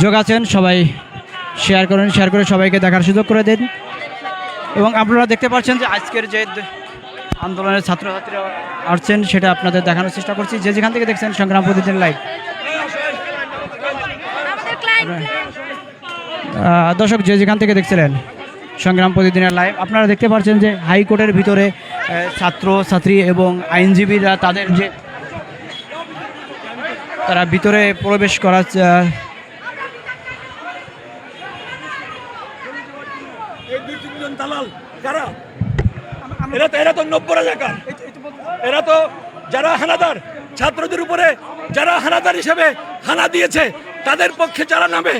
যোগ আছেন, সবাই শেয়ার করুন শেয়ার করে সবাইকে দেখার সুযোগ করে দিন। এবং আপনারা দেখতে পাচ্ছেন যে আজকের যে আন্দোলনের ছাত্রছাত্রীরা আসছেন, সেটা আপনাদের দেখানোর চেষ্টা করছি। যে যেখান থেকে দেখছেন, সংগ্রাম প্রতিদিন লাইভ দর্শক, যে যেখান থেকে দেখছিলেন, সংগ্রাম প্রতিদিনের লাইভ আপনারা দেখতে পাচ্ছেন যে হাইকোর্টের ভিতরে ছাত্র ছাত্রী এবং আইনজীবীরা তাদের যে, তারা ভিতরে প্রবেশ করার আহ, এই দুই তিনজন দালাল কারা? এরা তো এরা তো নব্য রাজাকার এরা তো যারা হানাদার ছাত্রদের উপরে যারা হানাদার হিসেবে হানা দিয়েছে তাদের পক্ষে যারা নামে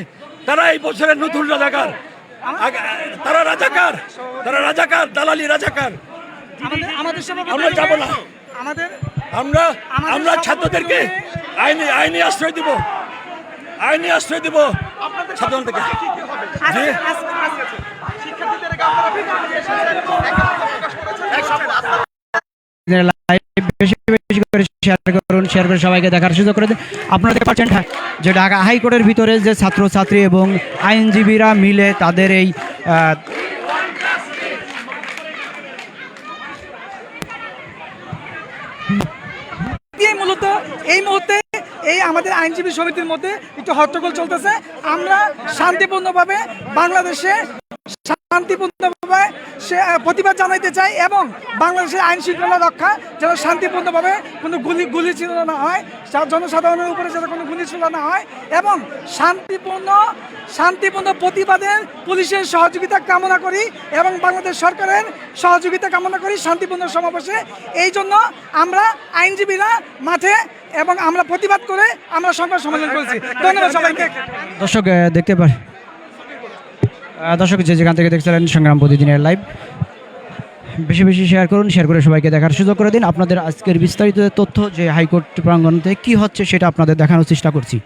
তারা এই বছরের নতুন রাজাকার। তারা রাজাকার তারা রাজাকার দালালি রাজাকার। আমরা যাব না। আমরা আমরা ছাত্রদেরকে আইনি আইনি আশ্রয় দিব। আইনি আশ্রয় দিব। ছাত্রদের থেকে হাইকোর্টের ভিতরে যে এবং আইনজীবীরা মিলে তাদের এই মূলত এই মুহূর্তে এই আমাদের আইনজীবী সমিতির মধ্যে একটু হট্টগোল চলতেছে। আমরা শান্তিপূর্ণভাবে বাংলাদেশে শান্তিপূর্ণভাবে সে প্রতিবাদ জানাইতে চাই এবং বাংলাদেশের আইন শৃঙ্খলা রক্ষা যেন শান্তিপূর্ণভাবে কোনো গুলি গুলি চালনা না হয় জনসাধারণের উপরে যেন কোনো গুলি চালনা না হয় এবং শান্তিপূর্ণ শান্তিপূর্ণ প্রতিবাদের পুলিশের সহযোগিতা কামনা করি এবং বাংলাদেশ সরকারের সহযোগিতা কামনা করি শান্তিপূর্ণ সমাবেশে। এই জন্য আমরা আইনজীবীরা মাঠে এবং আমরা প্রতিবাদ করে আমরা সংবাদ সম্মেলন করেছি। ধন্যবাদ সবাইকে। দর্শক দেখতে আহ, দর্শক যে যেখান থেকে দেখছিলেন সংগ্রাম প্রতিদিনের লাইভ বেশি বেশি শেয়ার করুন শেয়ার করে সবাইকে দেখার সুযোগ করে দিন। আপনাদের আজকের বিস্তারিত তথ্য যে হাইকোর্ট প্রাঙ্গণতে কি হচ্ছে সেটা আপনাদের দেখানোর চেষ্টা করছি।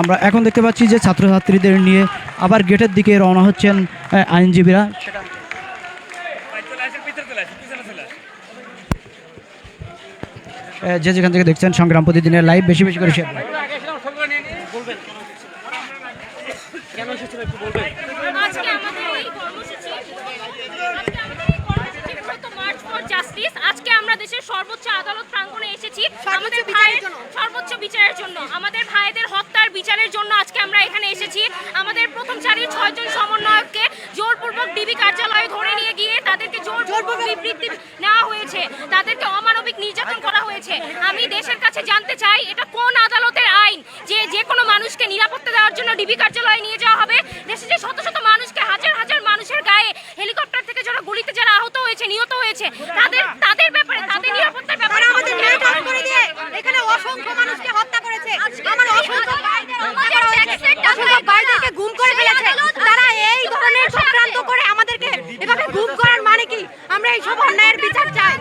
আমরা এখন দেখতে পাচ্ছি যে ছাত্রছাত্রীদের নিয়ে আবার গেটের দিকে রওনা হচ্ছেন আইনজীবীরা। যে যেখান থেকে দেখছেন সংগ্রাম প্রতিদিনের লাইভ বেশি বেশি করে শেয়ার করুন। আজকে আমাদের এই কর্মসূচি আজকে আমাদের এই কর্মসূচির মূলত মার্চ ফর জাস্টিস আজকে আমরা দেশের সর্বোচ্চ আদালত প্রাঙ্গণে এসেছি। আমাদের ভাইয়ের সর্বোচ্চ বিচারের জন্য। আমাদের ভাইদের হত্যার বিচারের জন্য আজকে আমরা এখানে এসেছি। আমাদের প্রথম সারির ছয়জন সমন্বয়ককে জোরপূর্বক ডিবি কার্যালয়ে ধরে নিয়ে গিয়ে তাদেরকে জোরপূর্বক বিবৃতি নেওয়া হয়েছে। তাদেরকে অমানবিক নির্যাতন করা হয়েছে। আমি দেশের কাছে জানতে চাই এটা কোন আদালতের আইন? যে যে কোনো মানুষকে নিরাপত্তা দেওয়ার জন্য ডিবি কার্যালয়ে নিয়ে যাওয়া হবে? দেশে যে শত শত মানুষকে হাজার হাজার মানুষের গায়ে হেলিকপ্টার থেকে যারা গুলিতে যারা আহত হয়েছে নিহত হয়েছে তাদের তাদের ব্যাপারে তাদের নিরাপত্তার ব্যাপারে তারা আমাদের আমাদের মেয়েটার করে দিয়ে এখানে অসংখ্য মানুষকে হত্যা করেছে আমার অসংখ্য আমাদের ট্যাক্সের টাকায় অসংখ্য ভাইদেরকে গুম করে ফেলেছে তারা এই ধরনের চক্রান্ত করে আমাদেরকে এভাবে গুম করার মানে কি আমরা এই সব অন্যায়ের বিচার চাই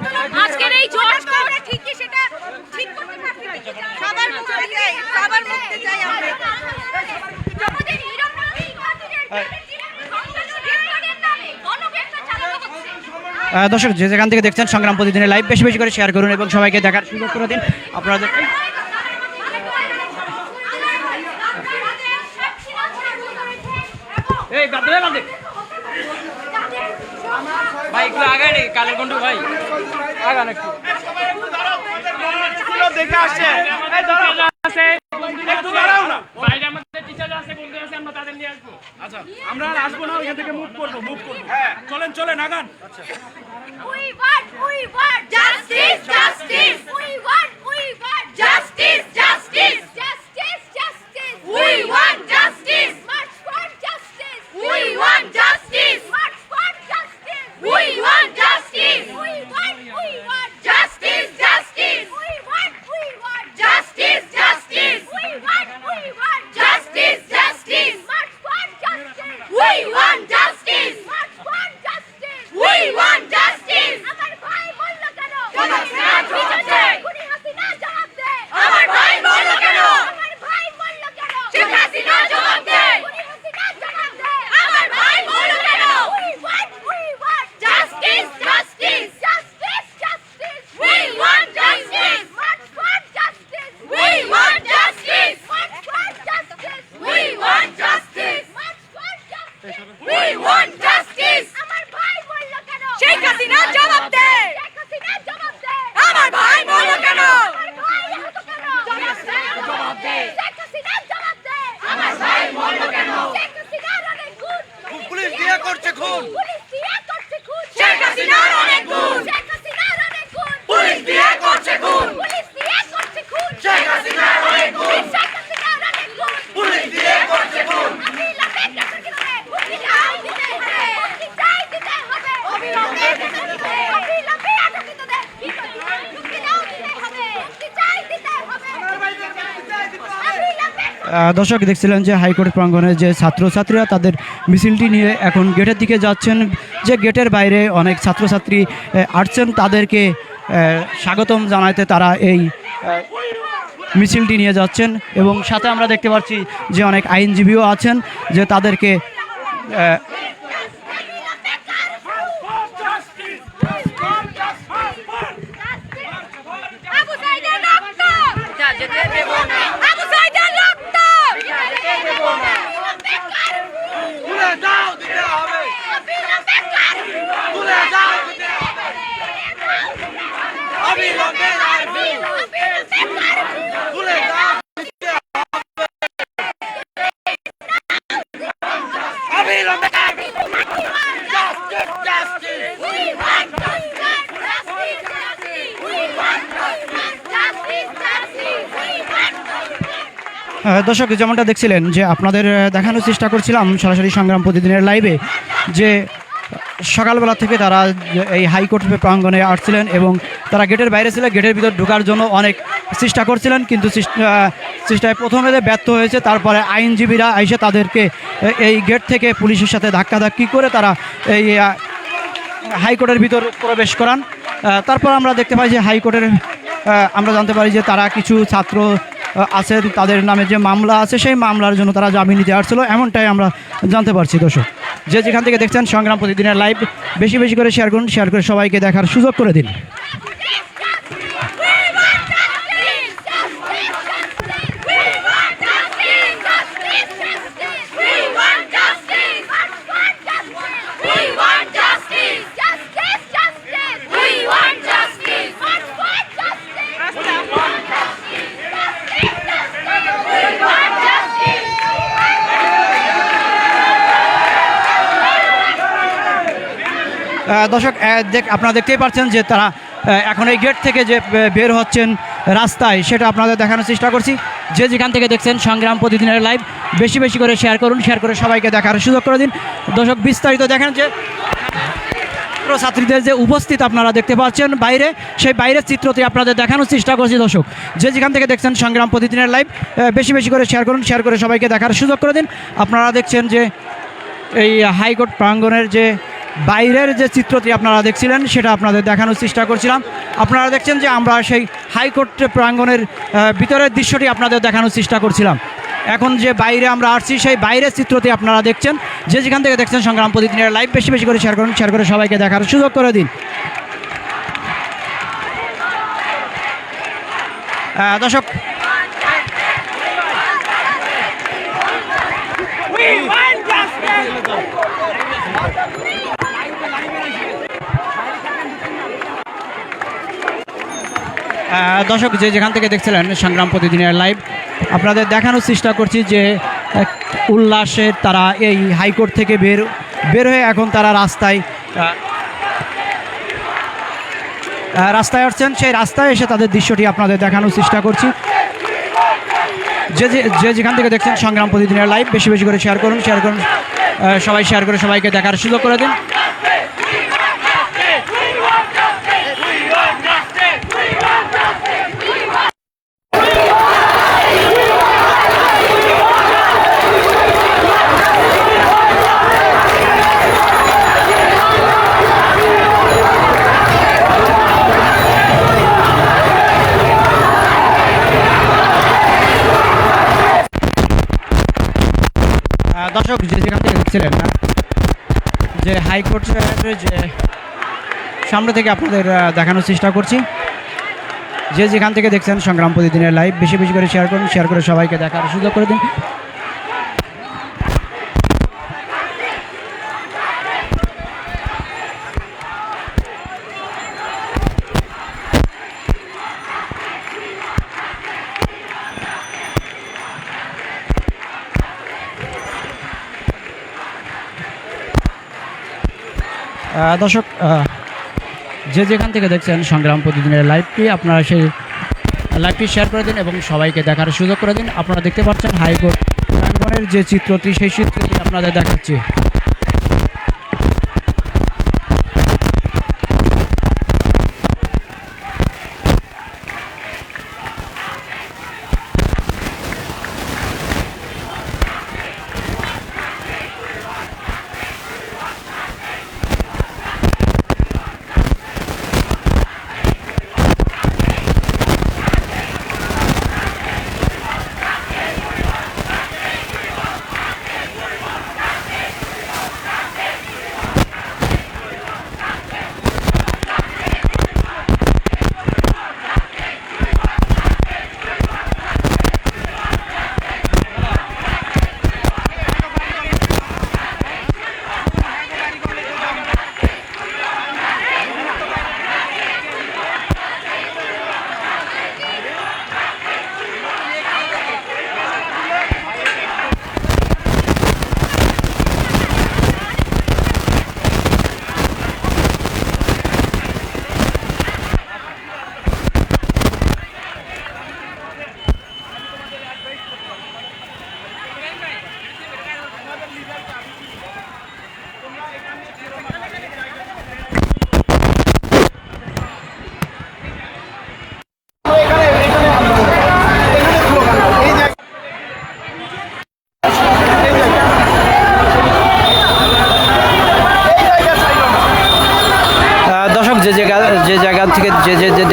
আজকের এই জজ আমরা ঠিকই সেটা ঠিক করতে পারছি সবার মুক্তি চাই সবার মুক্তি চাই আমরা আমাদের নিরাপত্তা গণগ্রেফতার চালানো হচ্ছে আহ, দর্শক যে যেখান থেকে দেখছেন সংগ্রাম প্রতিদিনের লাইভ বেশি বেশি করে শেয়ার করুন এবং সবাইকে দেখার সুযোগ করে দিন। আপনাদের এই বাদ দে ভাই একটু আগায় রে কালের ভাই। আগান একটু। দেখে আসছে। একটু দাঁড়াও না বাইরে আমাদের টিচার আছে বন্ধু আছে আমরা তাদের নিয়ে আসব আচ্ছা আমরা আর আসব না এখান থেকে মুভ করব মুভ করব হ্যাঁ চলেন চলেন আগান we want justice, justice, দর্শক দেখছিলেন যে হাইকোর্ট প্রাঙ্গনে যে ছাত্রছাত্রীরা তাদের মিছিলটি নিয়ে এখন গেটের দিকে যাচ্ছেন, যে গেটের বাইরে অনেক ছাত্রছাত্রী আসছেন তাদেরকে স্বাগতম জানাইতে তারা এই মিছিলটি নিয়ে যাচ্ছেন এবং সাথে আমরা দেখতে পাচ্ছি যে অনেক আইনজীবীও আছেন যে তাদেরকে দর্শক, যেমনটা দেখছিলেন যে আপনাদের দেখানোর চেষ্টা করছিলাম সরাসরি সংগ্রাম প্রতিদিনের লাইভে যে সকালবেলা থেকে তারা এই হাইকোর্ট প্রাঙ্গণে আসছিলেন এবং তারা গেটের বাইরে ছিলেন গেটের ভিতর ঢোকার জন্য অনেক চেষ্টা করছিলেন, কিন্তু চেষ্টায় প্রথমে ব্যর্থ হয়েছে, তারপরে আইনজীবীরা এসে তাদেরকে এই গেট থেকে পুলিশের সাথে ধাক্কাধাক্কি করে তারা এই হাইকোর্টের ভিতর প্রবেশ করান। তারপর আমরা দেখতে পাই যে হাইকোর্টের আমরা জানতে পারি যে তারা কিছু ছাত্র আছে, তাদের নামে যে মামলা আছে, সেই মামলার জন্য তারা জামিন নিতে আসছিল। এমনটাই আমরা জানতে পারছি, দর্শক। যে যেখান থেকে দেখছেন সংগ্রাম প্রতিদিনের লাইভ বেশি বেশি করে শেয়ার করুন শেয়ার করে সবাইকে দেখার সুযোগ করে দিন। দর্শক দেখ, আপনারা দেখতেই পাচ্ছেন যে তারা এখন এই গেট থেকে যে বের হচ্ছেন রাস্তায়, সেটা আপনাদের দেখানোর চেষ্টা করছি। যে যেখান থেকে দেখছেন সংগ্রাম প্রতিদিনের লাইভ বেশি বেশি করে শেয়ার করুন শেয়ার করে সবাইকে দেখার সুযোগ করে দিন। দর্শক, বিস্তারিত দেখেন যে, ছাত্রীদের যে উপস্থিত আপনারা দেখতে পাচ্ছেন বাইরে, সেই বাইরের চিত্রটি আপনাদের দেখানোর চেষ্টা করছি দর্শক। যে যেখান থেকে দেখছেন সংগ্রাম প্রতিদিনের লাইভ বেশি বেশি করে শেয়ার করুন শেয়ার করে সবাইকে দেখার সুযোগ করে দিন। আপনারা দেখছেন যে, এই হাইকোর্ট প্রাঙ্গণের যে বাইরের যে চিত্রটি আপনারা দেখছিলেন, সেটা আপনাদের দেখানোর চেষ্টা করছিলাম। আপনারা দেখছেন যে আমরা সেই হাইকোর্ট প্রাঙ্গণের ভিতরের দৃশ্যটি আপনাদের দেখানোর চেষ্টা করছিলাম। এখন যে বাইরে আমরা আসছি, সেই বাইরের চিত্রটি আপনারা দেখছেন। যে যেখান থেকে দেখছেন, সংগ্রাম প্রতিদিনের লাইভ বেশি বেশি করে শেয়ার করুন শেয়ার করে সবাইকে দেখার সুযোগ করে দিন। দর্শক দর্শক যে যেখান থেকে দেখছিলেন সংগ্রাম প্রতিদিনের লাইভ আপনাদের দেখানোর চেষ্টা করছি যে উল্লাসে তারা এই হাইকোর্ট থেকে বের বের হয়ে এখন তারা রাস্তায় রাস্তায় আসছেন। সেই রাস্তায় এসে তাদের দৃশ্যটি আপনাদের দেখানোর চেষ্টা করছি। যে যে যেখান থেকে দেখছেন সংগ্রাম প্রতিদিনের লাইভ বেশি বেশি করে শেয়ার করুন শেয়ার করুন সবাই শেয়ার করে সবাইকে দেখার সুযোগ করে দিন আহ, দর্শক যে যেখান থেকে দেখছিলেন না? যে হাইকোর্টের যে সামনে থেকে আপনাদের দেখানোর চেষ্টা করছি। যে যেখান থেকে দেখছেন সংগ্রাম প্রতিদিনের লাইভ বেশি বেশি করে শেয়ার করুন শেয়ার করে সবাইকে দেখার সুযোগ করে দিন। যে যেখান থেকে দেখছেন সংগ্রাম প্রতিদিনের লাইভটি আপনারা সেই লাইভটি শেয়ার করে দিন এবং সবাইকে দেখার সুযোগ করে দিন। আপনারা দেখতে পাচ্ছেন হাইকোর্ট প্রাঙ্গণের যে চিত্রটি, সেই চিত্রটি আপনাদের দেখাচ্ছি।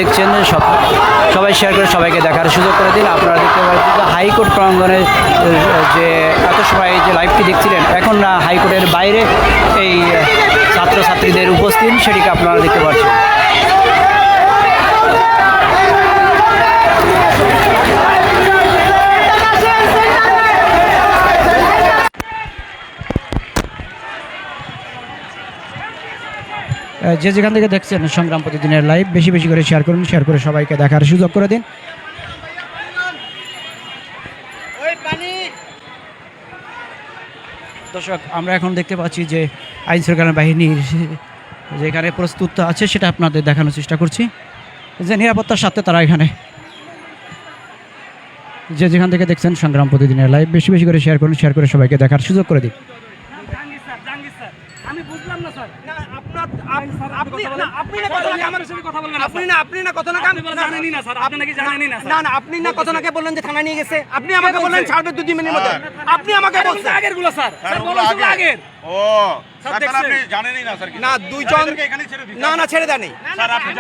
দেখছেন, সব, সবাই শেয়ার করে সবাইকে দেখার সুযোগ করে দিন আপনারা দেখতে পাচ্ছেন যে হাইকোর্ট প্রাঙ্গণে যে এত সময় যে লাইভটি দেখছিলেন, এখন না হাইকোর্টের বাইরে এই ছাত্রছাত্রীদের উপস্থিত, সেটিকে আপনারা দেখতে পাচ্ছেন। যে যেখান থেকে দেখছেন সংগ্রাম প্রতিদিনের লাইভ বেশি বেশি করে শেয়ার করুন শেয়ার করে সবাইকে দেখার সুযোগ করে দিন। দর্শক আমরা এখন দেখতে পাচ্ছি যে আইন শৃঙ্খলা বাহিনীর যেখানে প্রস্তুত আছে সেটা আপনাদের দেখানোর চেষ্টা করছি। যে নিরাপত্তার সাথে তারা এখানে। যে যেখান থেকে দেখছেন সংগ্রাম প্রতিদিনের লাইভ বেশি বেশি করে শেয়ার করুন শেয়ার করে সবাইকে দেখার সুযোগ করে দিন। আপনি না আপনি না আমার সাথে কথা বলবেন আপনি না আপনি না কথা আপনি জানেনই না স্যার আপনি নাকি জানেনই না না না আপনি না কথা নাকি বললেন যে থানা নিয়ে গেছে। আপনি আমাকে বললেন ছাড়বে দুই মিনিটের মধ্যে। আপনি আমাকে বলছেন। আগেরগুলো স্যার আগের। ও স্যার তাহলে আপনি জানেনই না স্যার না দুইজন এখানে ছেড়ে দিন। না না ছেড়ে দেননি। স্যার আপনি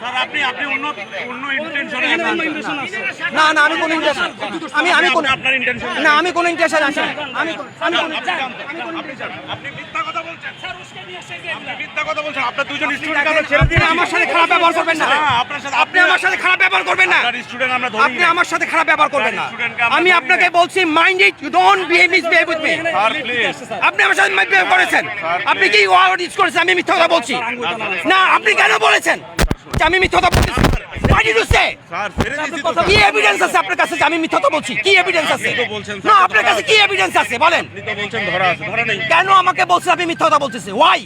স্যার আপনি আপনি অন্য অন্য ইন্টেনশনে না না আমি কোন ইন্টারেস্ট আমি আমি কোন আপনার ইন্টেনশন না আমি কোন ইন্টারেস্ট আছি। আমি আমি কোন আপনি আপনি মিথ্যা কথা বলছেন। আপনি মিথ্যা কথা বলছেন। আপনার দুজন স্টুডেন্ট আমরা ছেড়ে দিন আমার সাথে খারাপ ব্যবহার করবেন না। হ্যাঁ, আপনি আমার সাথে খারাপ ব্যবহার করবেন না। স্টুডেন্ট আমরা ধরি আপনি আমার সাথে খারাপ ব্যবহার করবেন না। আমি আপনাকে বলছি mind it you don't behave misbehave with me আপনি আমার সাথে মিসবিহেভ করেছেন। আপনি কি ওয়ার্ড ইউজ করেছেন? আমি মিথ্যা কথা বলছি। না আপনি কেন বলেছেন? যে আমি মিথ্যা কথা বলছি। কি এভিডেন্স আছে আপনার কাছে আমি মিথ্যা বলছি? কি এভিডেন্স আছে? আপনি না আপনার কাছে কি এভিডেন্স আছে? বলেন। আপনি তো বলছেন ধরা আছে ধরা নেই। কেন আমাকে বলছেন আমি মিথ্যা কথা বলতেছি? ওয়াই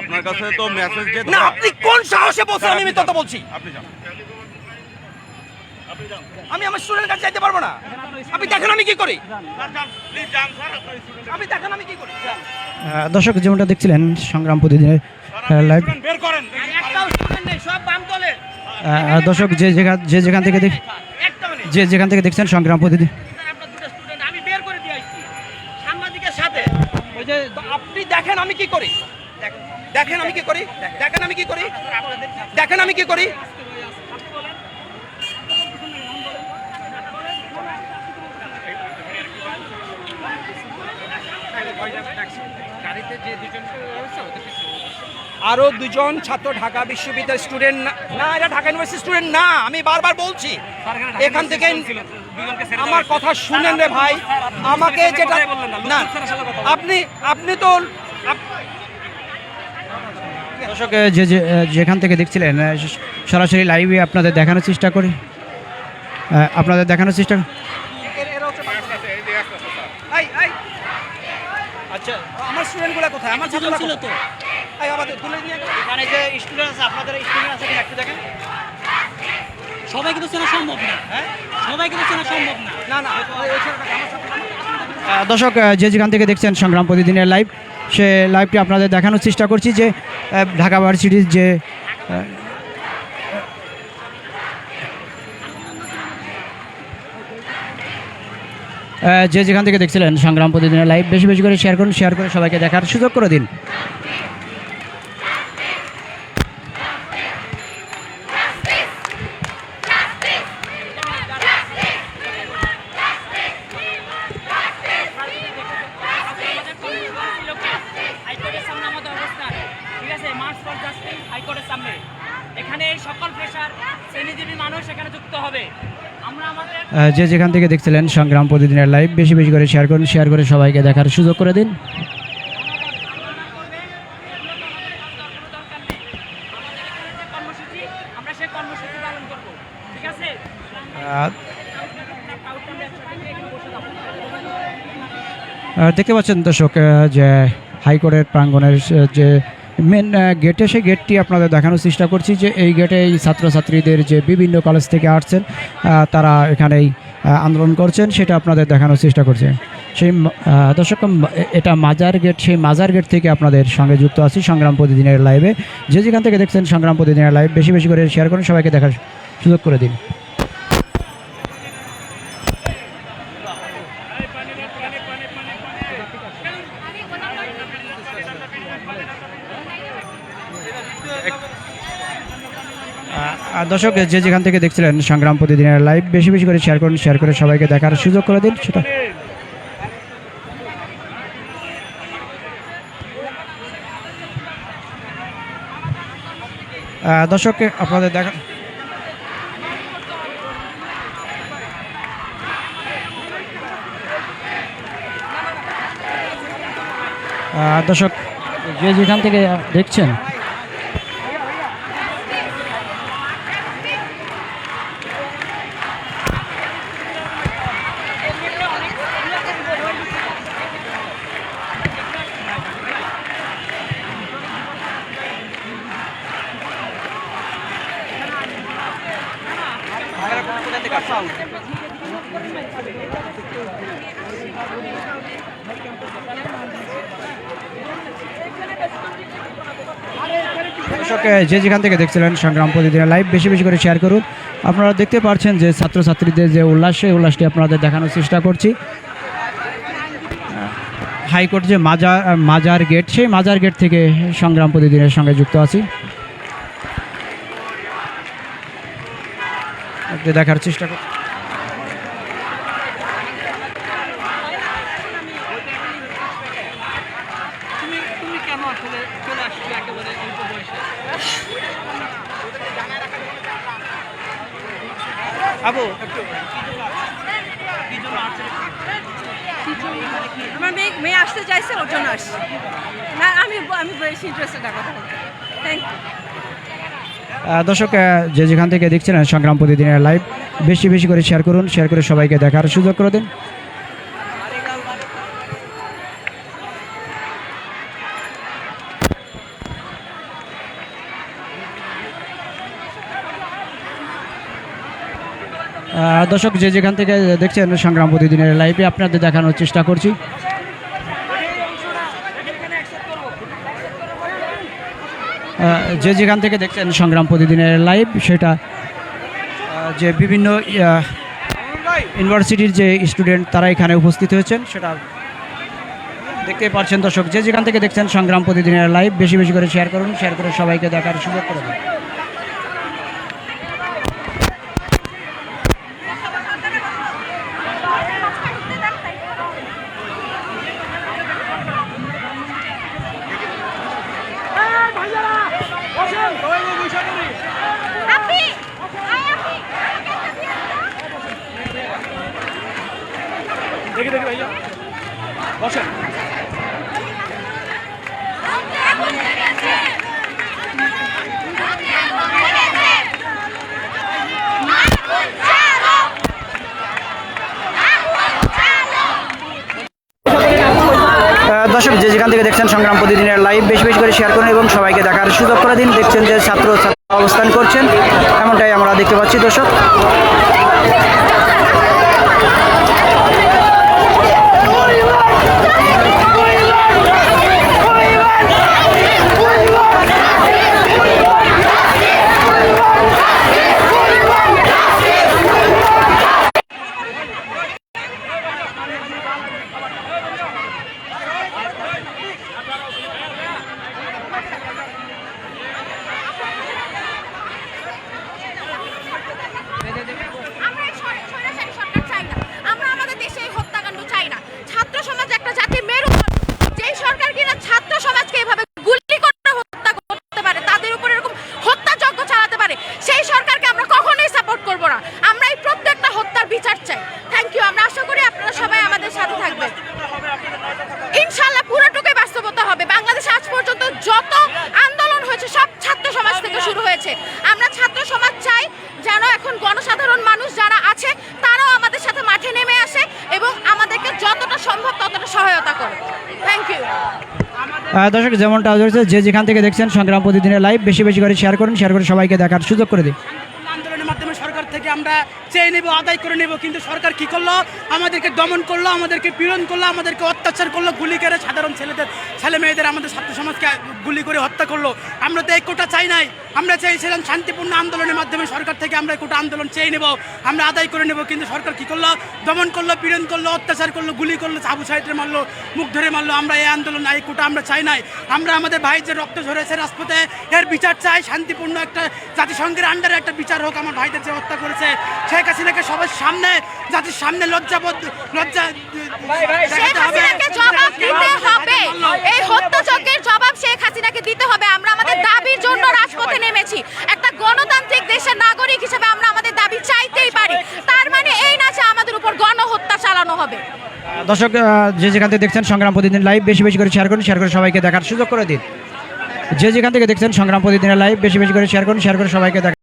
আপনার কাছে তো মেসেজ যে না আপনি কোন সাহসে বলছেন আমি মিথ্যা কথা বলছি? আপনি যান। আমি আমার স্টুডেন্ট কাছে যাইতে পারব না। আপনি দেখেন আমি কি করি। আপনি দেখেন আমি কি করি। দর্শক যেমনটা দেখছিলেন সংগ্রাম প্রতিদিনের লাইভ বের করেন। একটাও স্টুডেন্ট নেই সব বাম দলে। দর্শক যে যেখান যে যেখান থেকে দেখ যে যেখান থেকে দেখছেন সংগ্রাম প্রতিদিন আপনার দুটো স্টুডেন্ট আমি বের করে দিয়ে আসছি। সাংবাদিকের সাথে। ওই যে আপনি দেখেন আমি কি করি। দেখেন আমি কি করি? দেখেন আমি কি করি? দেখেন আমি কি করি? আরও দুজন ছাত্র ঢাকা বিশ্ববিদ্যালয়ের স্টুডেন্ট না এটা ঢাকা ইউনিভার্সিটি স্টুডেন্ট না, আমি বারবার বলছি। এখান থেকে আমার কথা শুনেন রে ভাই। আমাকে যেটা না, আপনি আপনি তো দর্শক যে যে যেখান থেকে দেখছিলেন সরাসরি লাইভে আপনাদের দেখানোর চেষ্টা করি। আপনাদের দেখানোর চেষ্টা। আচ্ছা। আমার স্টুডেন্টগুলো কোথায়? আমার ছাত্ররা ছিল তো। আমাদের তুলে নিয়ে এখানে যে স্টুডেন্ট আছে আপনাদের স্টুডেন্ট আছে একটু দেখেন। সবাইকে তো চেনা সম্ভব না। হ্যাঁ? সবাইকে তো চেনা সম্ভব না। না না ওই- ওই ছেলেটাকে আমার সাথে আহ, দর্শক যে যেখান থেকে দেখছেন সংগ্রাম প্রতিদিনের লাইভ সে লাইভটি আপনাদের দেখানোর চেষ্টা করছি যে ঢাকা ভার্সিটির যে যে যেখান থেকে দেখছিলেন সংগ্রাম প্রতিদিনের লাইভ বেশি বেশি করে শেয়ার করুন শেয়ার করে সবাইকে দেখার সুযোগ করে দিন হাইকোর্টের সামনে আমাদের অবস্থান ঠিক আছে মার্চ ফর জাস্টিস হাইকোর্টের সামনে এখানে এই সকল পেশার শ্রেণীজীবী মানুষ এখানে যুক্ত হবে আমরা আমাদের আহ, যে যেখান থেকে দেখছিলেন সংগ্রাম প্রতিদিনের লাইভ বেশি বেশি করে শেয়ার করুন শেয়ার করে সবাইকে দেখার সুযোগ করে দিন। দেখতে পাচ্ছেন দর্শক যে হাইকোর্টের প্রাঙ্গণের আহ, যে মেন গেটে সেই গেটটি আপনাদের দেখানোর চেষ্টা করছি যে এই গেটে এই ছাত্রছাত্রীদের যে বিভিন্ন কলেজ থেকে আসছেন তারা এখানেই আন্দোলন করছেন, সেটা আপনাদের দেখানোর চেষ্টা করছে। সেই দর্শক এটা মাজার গেট সেই মাজার গেট থেকে আপনাদের সঙ্গে যুক্ত আছি সংগ্রাম প্রতিদিনের লাইভে যে যেখান থেকে দেখছেন সংগ্রাম প্রতিদিনের লাইভ বেশি বেশি করে শেয়ার করুন, সবাইকে দেখার সুযোগ করে দিন। দর্শক যে যেখান থেকে দেখছিলেন সংগ্রাম প্রতিদিনের লাইভ বেশি বেশি করে শেয়ার করুন শেয়ার করে সবাইকে দেখার সুযোগ করে দিন সেটা আহ, দর্শককে আপনাদের দেখা দর্শক যে যেখান থেকে দেখছেন দর্শক যে যেখান থেকে দেখছিলেন সংগ্রাম প্রতিদিনের লাইভ বেশি বেশি করে শেয়ার করুন। আপনারা দেখতে পাচ্ছেন যে ছাত্রছাত্রীদের যে উল্লাস, সেই উল্লাসটি আপনাদের দেখানোর চেষ্টা করছি। হাইকোর্ট যে মাজার মাজার গেট সেই মাজার গেট থেকে সংগ্রাম প্রতিদিনের সঙ্গে যুক্ত আছি। দেখার চেষ্টা করছি তুমি তুমি কেন আসলে চলে আসছো একেবারে অল্প বয়সে আবু একটু কি জন্য আসছে আমার মেয়ে মেয়ে আসতে চাইছে ওর জন্য আসছে না আমি আমি দর্শক যে যেখান থেকে দেখছেন সংগ্রাম প্রতিদিনের লাইভ বেশি বেশি করে শেয়ার করুন শেয়ার করে সবাইকে দেখার সুযোগ করে দিন। দর্শক, যে যেখান থেকে দেখছেন, সংগ্রাম প্রতিদিনের লাইভে আপনাদের দেখানোর চেষ্টা করছি। যে যেখান থেকে দেখছেন সংগ্রাম প্রতিদিনের লাইভ, সেটা যে বিভিন্ন ইউনিভার্সিটির যে স্টুডেন্ট তারা এখানে উপস্থিত হয়েছেন, সেটা দেখতে পাচ্ছেন দর্শক, যে যেখান থেকে দেখছেন সংগ্রাম প্রতিদিনের লাইভ, বেশি বেশি করে শেয়ার করুন শেয়ার করে সবাইকে দেখার সুযোগ করে দিন। দেখি দর্শক, যে যেখান থেকে দেখছেন সংগ্রাম প্রতিদিনের লাইভ বেশি বেশি করে শেয়ার করুন এবং সবাইকে দেখার সুযোগ করে দিন। দেখছেন যে ছাত্র ছাত্র অবস্থান করছেন, এমনটাই আমরা দেখতে পাচ্ছি, দর্শক আমরা এই স্বৈ- স্বৈরাচারী সরকার চাই না আমরা আমাদের দেশে এই হত্যাকাণ্ড চাই না ছাত্র সমাজ একটা জাতির মেরুদণ্ড যেই সরকার কিনা ছাত্র সমাজকে এভাবে গুলি করে হত্যা করতে পারে তাদের উপর এরকম হত্যাযজ্ঞ চালাতে পারে সেই সরকারকে আমরা কখনোই সাপোর্ট করব না আমরা এই প্রত্যেকটা হত্যার বিচার চাই থ্যাংক ইউ আমরা আশা করি আপনারা সবাই আমাদের সাথে থাকবেন ইনশাল্লাহ পুরোটুকুই বাস্তবতা হবে বাংলাদেশে আজ পর্যন্ত যত আন্দোলন হয়েছে সব ছাত্র সমাজ থেকে শুরু হয়েছে আমরা ছাত্র সমাজ চাই যেন এখন গণসাধারণ মানুষ যারা আছে তারাও আমাদের সাথে মাঠে নেমে আসে এবং আমাদেরকে যতটা সম্ভব ততটা সহায়তা করে থ্যাংক ইউ আহ, দর্শক, যেমনটা হয়েছে যে যেখান থেকে দেখছেন সংগ্রাম প্রতিদিনের লাইভ বেশি বেশি করে শেয়ার করুন শেয়ার করে সবাইকে দেখার সুযোগ করে দিন। আন্দোলনের মাধ্যমে সরকার থেকে আমরা চেয়ে নেব, আদায় করে নেব, কিন্তু সরকার কি করল? আমাদেরকে দমন করল, আমাদেরকে পীড়ন করল, আমাদেরকে অত্যাচার করল, গুলি করে সাধারণ ছেলেদের, ছেলে মেয়েদের আমাদের ছাত্র সমাজকে গুলি করে হত্যা করল। আমরা তো এই কোটা চাই নাই। আমরা চেয়েছিলাম শান্তিপূর্ণ আন্দোলনের মাধ্যমে সরকার থেকে আমরা কোটা আন্দোলন চেয়ে নেব, আমরা আদায় করে নেব, কিন্তু সরকার কি করল? দমন করল, পীড়ন করল, অত্যাচার করল, গুলি করল আবু সাইডে মারলো, মুখ ধরে মারলো, আমরা এই আন্দোলন, এই কোটা আমরা চাই নাই। আমরা আমাদের ভাই যে রক্ত ঝরেছে রাজপথে, এর বিচার চাই, শান্তিপূর্ণ একটা জাতিসংঘের আন্ডারে একটা বিচার হোক, আমার ভাইদের যে হত্যা করেছে, শেখ হাসিনাকে সবার সামনে, জাতির সামনে লজ্জা শেখ হাসিনাকে জবাব দিতে হবে। এই হত্যাযজ্ঞের জবাব শেখ হাসিনাকে দিতে হবে। আমরা আমাদের দাবির জন্য রাজপথে নেমেছি। একটা গণতান্ত্রিক দেশের নাগরিক হিসেবে আমরা আমাদের দাবি চাইতেই পারি। তার মানে এই না যে আমাদের উপর গণহত্যা চালানো হবে। দর্শক যে যেখান থেকে দেখছেন সংগ্রাম প্রতিদিন লাইভ বেশি বেশি করে শেয়ার করুন শেয়ার করে সবাইকে দেখার সুযোগ করে দিন। যে যেখান থেকে দেখছেন সংগ্রাম প্রতিদিনের লাইভ বেশি বেশি করে শেয়ার করুন শেয়ার করে সবাইকে দেখা